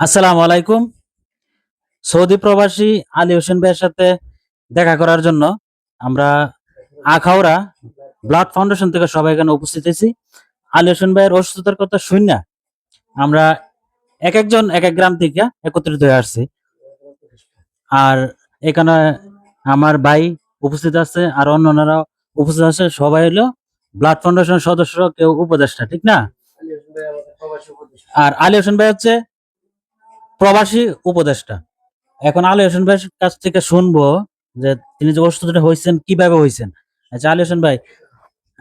আসসালামু আলাইকুম। সৌদি প্রবাসী আলী হোসেন ভাইয়ের সাথে দেখা করার জন্য আমরা আখাউড়া ব্লাড ফাউন্ডেশন থেকে সবাই এখানে উপস্থিত হয়েছি। আলী হোসেন ভাইয়ের অসুস্থতার কথা শুন আমরা এক একজন, এক এক গ্রাম থেকে একত্রিত হয়ে আসছি। আর এখানে আমার ভাই উপস্থিত আছে আর অন্যান্যরা উপস্থিত আছে। সবাই হলো ব্লাড ফাউন্ডেশন সদস্য কেউ উপদেষ্টা, ঠিক না? আর আলী হোসেন ভাই হচ্ছে প্রবাসী উপদেষ্টা। এখন আলী হোসেন ভাইয়ের কাছ থেকে শুনব যে তিনি যে অসুস্থতা হয়েছেন, কীভাবে হয়েছেন? আচ্ছা আলী হোসেন ভাই,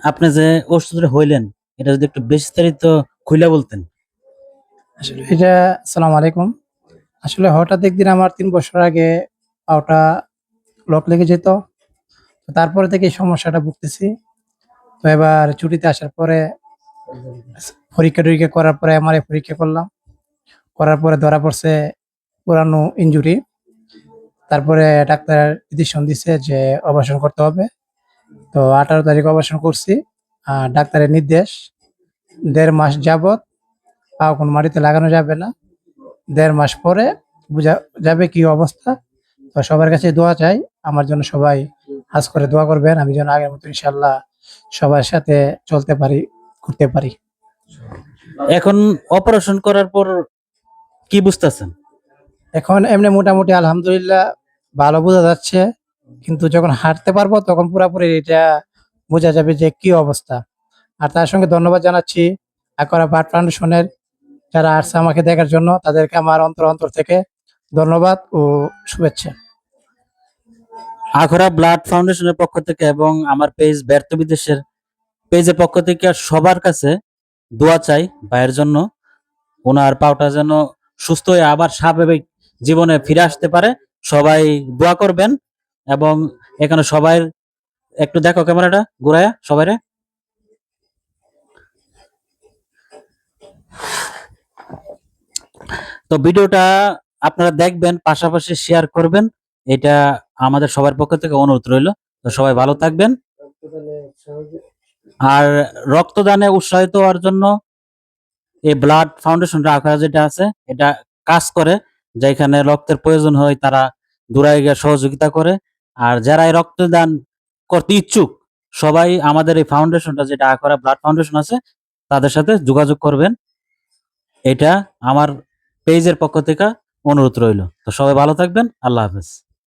আপনি যে অসুস্থতা হইলেন, এটা যদি একটু বিস্তারিত খুলে বলতেন। আসলে এটা সালাম আলাইকুম। আসলে হঠাৎ একদিন আমার তিন বছর আগে পাওটা লক লেগে যেত। তারপরে থেকে এই সমস্যাটা ভুগতেছি। তো এবার ছুটিতে আসার পরে পরীক্ষা টরীক্ষা করার পরে আমার পরীক্ষা করলাম। করার পরে ধরা পড়ছে পুরানো ইঞ্জুরি তারপরে ডাক্তার ডিসিশন দিছে যে অপারেশন করতে হবে। তো আঠারো তারিখ অপারেশন করছি, আর ডাক্তারের নির্দেশ, দেড় মাস যাবত পা কোনো মাটিতে লাগানো যাবে না। দেড় মাস পরে বোঝা যাবে কি অবস্থা। তো সবার কাছে দোয়া চাই, আমার জন্য সবাই হাজ করে দোয়া করবেন। আমি যেন আগের মতো ইনশাল্লাহ সবার সাথে চলতে পারি, ঘুরতে পারি। এখন অপারেশন করার পর কি বুঝতেছেন? এখন এমনি মোটামুটি আলহামদুলিল্লাহ ভালো বোঝা যাচ্ছে কিন্তু যখন হাঁটতে পারব তখন পুরোপুরি এটা বোঝা যাবে যে কি অবস্থা। আর তার সঙ্গে ধন্যবাদ জানাচ্ছি আকরা বার্ড ফাউন্ডেশনের যারা আসছে আমাকে দেখার জন্য তাদেরকে আমার অন্তর অন্তর থেকে ধন্যবাদ ও শুভেচ্ছা। আখরা ব্লাড ফাউন্ডেশনের পক্ষ থেকে এবং আমার পেজ ব্যর্থ বিদেশের পেজের পক্ষ থেকে সবার কাছে দোয়া চাই ভাইয়ের জন্য। ওনার পাওটা যেন সুস্থ হয়ে আবার স্বাভাবিক জীবনে ফিরে আসতে পারে। সবাই দোয়া করবেন এবং এখানে সবাই একটু দেখো ক্যামেরাটা, ঘুরায়া সবাই তো ভিডিওটা আপনারা দেখবেন, পাশাপাশি শেয়ার করবেন। এটা আমাদের সবার পক্ষ থেকে অনুরোধ রইল। তো সবাই ভালো থাকবেন। আর রক্তদানে উৎসাহিত হওয়ার জন্য এই ব্লাড ফাউন্ডেশন রাখা যেটা আছে, এটা কাজ করে, যেখানে রক্তের প্রয়োজন হয় তারা দূরায় গিয়ে সহযোগিতা করে। আর যারা এই রক্তদান করতে ইচ্ছুক, সবাই আমাদের এই ফাউন্ডেশনটা যেটা আকরা ব্লাড ফাউন্ডেশন আছে, তাদের সাথে যোগাযোগ করবেন। এটা আমার পেজের পক্ষ থেকে অনুরোধ রইল। তো সবাই ভালো থাকবেন, আল্লাহ হাফেজ।